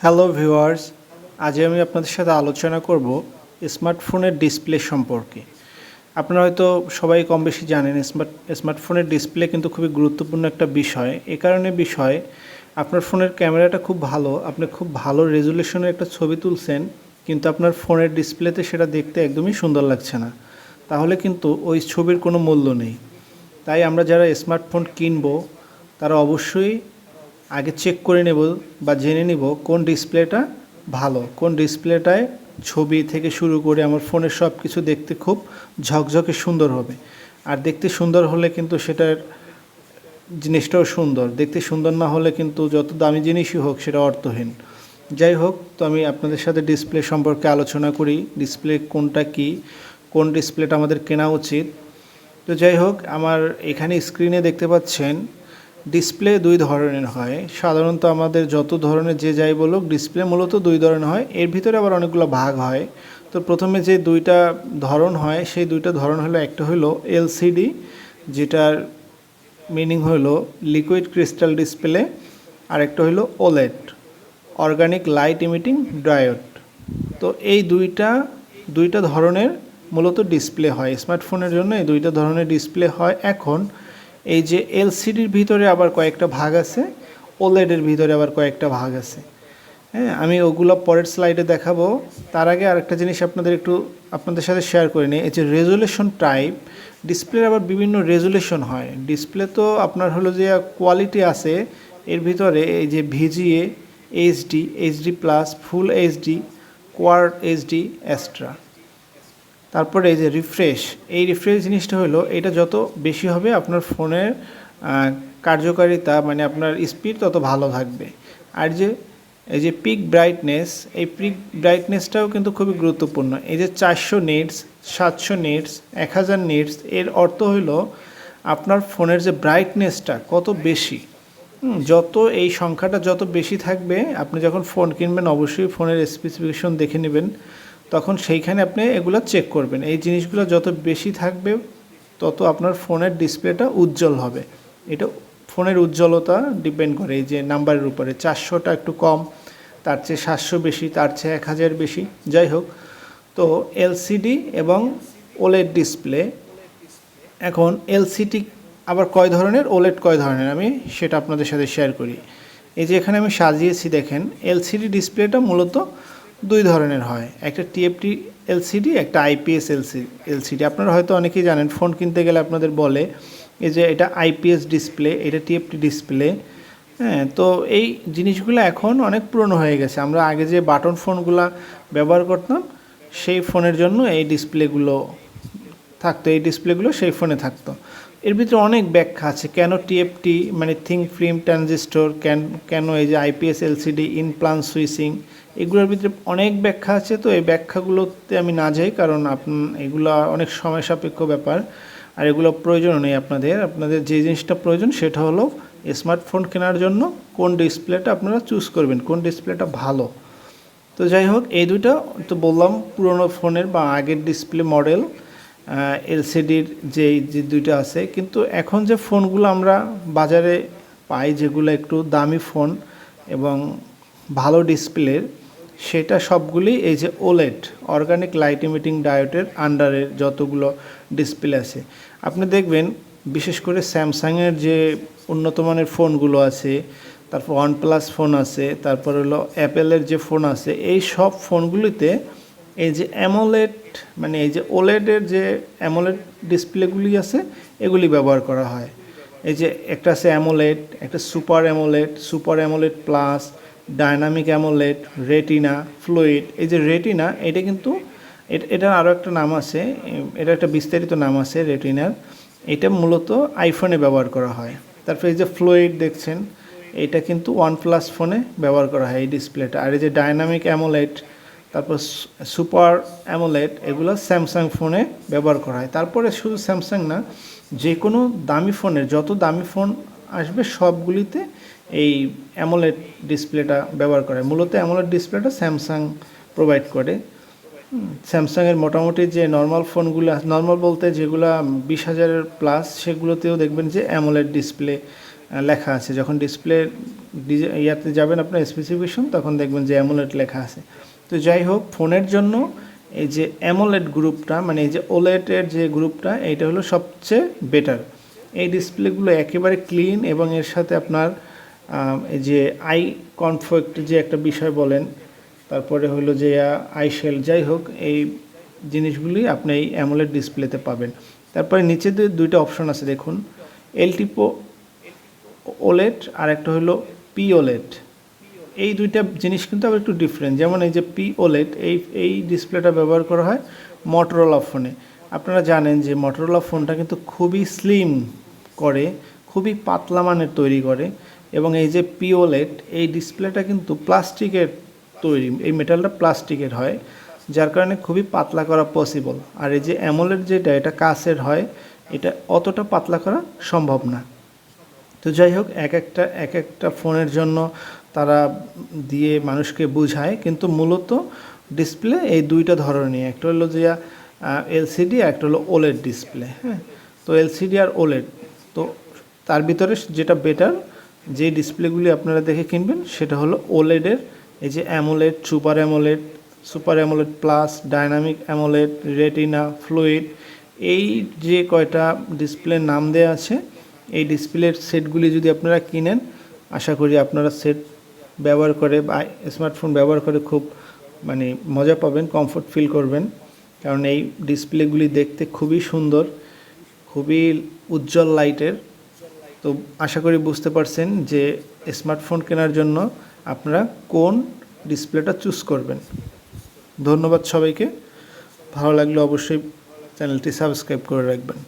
Hello viewers আজ আমি আপনাদের সাথে আলোচনা করব স্মার্টফোনের ডিসপ্লে সম্পর্কে। আপনারা হয়তো সবাই কম বেশি জানেন স্মার্ট স্মার্টফোনের ডিসপ্লে কিন্তু খুবই গুরুত্বপূর্ণ একটা বিষয়। এ কারণে বিষয় আপনার ফোনের ক্যামেরাটা খুব ভালো, আপনি খুব ভালো রেজুলেশনের একটা ছবি তুলছেন, কিন্তু আপনার ফোনের ডিসপ্লেতে সেটা দেখতে একদমই সুন্দর লাগছে না। তাহলে কিন্তু ওই ছবির কোনো মূল্য নেই। তাই আমরা যারা স্মার্টফোন কিনবো, তারা অবশ্যই আগে চেক করে নেব বা জেনে নিব কোন ডিসপ্লেটা ভালো, কোন ডিসপ্লেটায় ছবি থেকে শুরু করে আমার ফোনের সব কিছু দেখতে খুব ঝকঝকে সুন্দর হবে। আর দেখতে সুন্দর হলে কিন্তু সেটার জিনিসটাও সুন্দর, দেখতে সুন্দর না হলে কিন্তু যত দামি জিনিসই হোক সেটা অর্থহীন। যাই হোক, তো আমি আপনাদের সাথে ডিসপ্লে সম্পর্কে আলোচনা করি ডিসপ্লে কোনটা কি, কোন ডিসপ্লেটা আমাদের কেনা উচিত। তো যাই হোক, আমার এখানে স্ক্রিনে দেখতে পাচ্ছেন ডিসপ্লে দুই ধরনের হয়। সাধারণত আমাদের যত ধরনের যে যাই বলুক ডিসপ্লে মূলত দুই ধরনের হয়। এর ভিতরে আবার অনেকগুলো ভাগ হয়। তো প্রথমে যে দুইটা ধরন হয়, সেই দুইটা ধরন হলো, একটা হলো এলসিডি যেটার মিনিং হলো লিকুইড ক্রিস্টাল ডিসপ্লে আর একটা হলো OLED organic light emitting diode তো এই দুইটা দুইটা ধরনের মূলত ডিসপ্লে হয়। স্মার্টফোনের জন্য এই দুইটা ধরনের ডিসপ্লে হয়। এখন এই যে এলসিডির ভিতরে আবার কয়েকটা ভাগ আছে, ওলেডের ভিতরে আবার কয়েকটা ভাগ আছে। হ্যাঁ আমি ওগুলো পরের স্লাইডে দেখাবো। তার আগে আরেকটা জিনিস আপনাদের একটু আপনাদের সাথে শেয়ার করে নিই। এই যে রেজুলেশন টাইপ ডিসপ্লের আবার বিভিন্ন রেজুলেশন হয়। ডিসপ্লে তো আপনার হলো যে কোয়ালিটি আছে, এর ভিতরে এই যে VGA, HD HD plus, full HD quad HD, extra. তারপরে এই যে রিফ্রেশ এই রিফ্রেশ জিনিসটা হলো, এটা যত বেশি হবে আপনার ফোনের কার্যকারিতা মানে আপনার স্পিড তত ভালো থাকবে। আর যে, এই যে পিক ব্রাইটনেস এই পিক ব্রাইটনেসটাও কিন্তু খুবই গুরুত্বপূর্ণ। এই যে চারশো নিটস সাতশো নিটস এক হাজার নিটস এর অর্থ হলো আপনার ফোনের যে ব্রাইটনেসটা কত বেশি যত এই সংখ্যাটা যত বেশি থাকবে, আপনি যখন ফোন কিনবেন, অবশ্যই ফোনের স্পেসিফিকেশন দেখে নেবেন। তখন সেইখানে আপনি এগুলো চেক করবেন। এই জিনিসগুলো যত বেশি থাকবে, তত আপনার ফোনের ডিসপ্লেটা উজ্জ্বল হবে। এটা ফোনের উজ্জ্বলতা ডিপেন্ড করে, এই যে নাম্বারের উপরে। চারশোটা একটু কম, তার চেয়ে সাতশো বেশি, তার চেয়ে এক হাজার বেশি। যাই হোক, তো এলসিডি এবং ওলেড ডিসপ্লে এখন এলসিডি আবার কয় ধরনের? ওলেট কয় ধরনের? আমি সেটা আপনাদের সাথে শেয়ার করি। এই যে এখানে আমি সাজিয়েছি, দেখেন এলসিডি ডিসপ্লেটা মূলত দুই ধরনের হয়। একটা টিএফটি এলসিডি একটা আইপিএস এলসি এলসিডি আপনারা হয়তো অনেকেই জানেন, ফোন কিনতে গেলে আপনাদের বলে, এই যে এটা আইপিএস ডিসপ্লে এটা টিএফটি ডিসপ্লে হ্যাঁ তো এই জিনিসগুলো এখন অনেক পুরনো হয়ে গেছে। আমরা আগে যে বাটন ফোনগুলো ব্যবহার করতাম, সেই ফোনের জন্য এই ডিসপ্লেগুলো থাকতো, এই ডিসপ্লেগুলো সেই ফোনে থাকতো। এর ভিতরে অনেক ব্যাখ্যা আছে। কেন টিএফটি মানে থিঙ্ক ফিল্ম ট্রানজিস্টর কেন কেন এই যে IPS LCD in plane switching এগুলোর ভিতরে অনেক ব্যাখ্যা আছে। তো এই ব্যাখ্যাগুলোতে আমি না যাই, কারণ আপন, এগুলো অনেক সময় সাপেক্ষ ব্যাপার, আর এগুলো প্রয়োজন নেই আপনাদের। আপনাদের যে জিনিসটা প্রয়োজন সেটা হলো স্মার্টফোন কেনার জন্য কোন ডিসপ্লেটা আপনারা চুজ করবেন, কোন ডিসপ্লেটা ভালো। তো যাই হোক, এই দুটো তো বললাম পুরনো ফোনের বা আগের ডিসপ্লে মডেল এলসিডির যে যে দুইটা আছে। কিন্তু এখন যে ফোনগুলো আমরা বাজারে পাই, যেগুলো একটু দামি ফোন এবং ভালো ডিসপ্লের সেটা সবগুলি এই যে ওলেট অর্গানিক লাইট ইমিটিং ডায়োডের আন্ডারের যতগুলো ডিসপ্লে আছে। আপনি দেখবেন, বিশেষ করে স্যামসাংয়ের যে উন্নত মানের ফোনগুলো আছে, তারপর ওয়ানপ্লাস ফোন আছে, তারপর হলো অ্যাপেলের যে ফোন আছে, এই সব ফোনগুলিতে এই যে অ্যামোলেড মানে এই যে ওলেডের যে অ্যামোলেড ডিসপ্লেগুলি আছে, এগুলি ব্যবহার করা হয়। এই যে একটা আছে অ্যামোলেড একটা super AMOLED super AMOLED plus dynamic AMOLED retina fluid এই যে রেটিনা এটা কিন্তু এট- এটার আরও একটা নাম আছে, এটা একটা বিস্তারিত নাম আছে রেটিনার এটা মূলত আইফোনে ব্যবহার করা হয়। তারপরে এই যে ফ্লুইড দেখছেন, এটা কিন্তু ওয়ান প্লাস ফোনে ব্যবহার করা হয় এই ডিসপ্লেটা আর এই যে ডায়নামিক অ্যামোলেড তারপর সুপার অ্যামোলেড এগুলো স্যামসাং ফোনে ব্যবহার করা হয়। তারপরে শুধু স্যামসাং না যে কোনো দামি ফোনের, যত দামি ফোন আসবে, সবগুলিতে এই অ্যামোলেড ডিসপ্লেটা ব্যবহার করে মূলত অ্যামোলেড ডিসপ্লেটা স্যামসাং প্রোভাইড করে। স্যামসাংয়ের মোটামুটি যে নর্মাল ফোনগুলো, নর্মাল বলতে যেগুলো বিশ হাজারের প্লাস, সেগুলোতেও দেখবেন যে অ্যামোলেড ডিসপ্লে লেখা আছে। যখন ডিসপ্লে ইয়াতে যাবেন আপনার স্পেসিফিকেশন, তখন দেখবেন যে অ্যামোলেড লেখা আছে। তো যাই হোক, ফোনের জন্য এই যে অ্যামোলেড গ্রুপটা মানে এই যে ওলেটের যে গ্রুপটা, এইটা হলো সবচেয়ে বেটার এই ডিসপ্লেগুলো একেবারে ক্লিন এবং এর সাথে আপনার এই যে আই কনফেক্ট যে একটা বিষয় বলেন, তারপরে হলো যে আই শেল যাই হোক, এই জিনিসগুলি আপনি এই অ্যামোলেড ডিসপ্লেতে পাবেন। তারপরে নিচে দুইটা অপশন আছে, দেখুন। এলটিপো ওলেট আর একটা হলো পি ওলেট এই দুইটা জিনিস কিন্তু আবার একটু ডিফারেন্ট যেমন এই যে পি ওলেট এই এই ডিসপ্লেটা ব্যবহার করা হয় মটোরোলা ফোনে আপনারা জানেন যে মটোরোলা ফোনটা কিন্তু খুবই স্লিম করে, খুবই পাতলা মানের তৈরি করে এবং এই যে পি ওলেট এই ডিসপ্লেটা কিন্তু প্লাস্টিকের তৈরি, এই মেটালটা প্লাস্টিকের হয়, যার কারণে খুবই পাতলা করা পসিবল আর এই যে অ্যামোলেট যেটা, এটা কাচের হয়, এটা অতটা পাতলা করা সম্ভব না। তো যাই হোক, এক একটা এক একটা ফোনের জন্য তারা দিয়ে মানুষকে বোঝায়, কিন্তু মূলত ডিসপ্লে এই দুইটা ধরনের একটা হলো যে এলসিডি একটা হলো ওলেড ডিসপ্লে হ্যাঁ? তো এলসিডি আর ওলেড, তো তার ভিতরে যেটা বেটার, যে ডিসপ্লেগুলি আপনারা দেখে কিনবেন, সেটা হলো ওলেডের এই যে AMOLED, super AMOLED super AMOLED plus dynamic AMOLED, retina, fluid, এই যে কয়টা ডিসপ্লের নাম দেওয়া আছে, এই ডিসপ্লের সেটগুলি যদি আপনারা কিনেন, আশা করি আপনারা সেট ব্যবহার করে বা স্মার্টফোন ব্যবহার করে খুব মানে মজা পাবেন কমফোর্ট ফিল করবেন। কারণ এই ডিসপ্লেগুলি দেখতে খুবই সুন্দর, খুবই উজ্জ্বল লাইটের তো আশা করি বুঝতে পারছেন যে স্মার্টফোন কেনার জন্য আপনারা কোন ডিসপ্লেটা চুজ করবেন। ধন্যবাদ সবাইকে। ভালো লাগলে অবশ্যই চ্যানেলটি সাবস্ক্রাইব করে রাখবেন।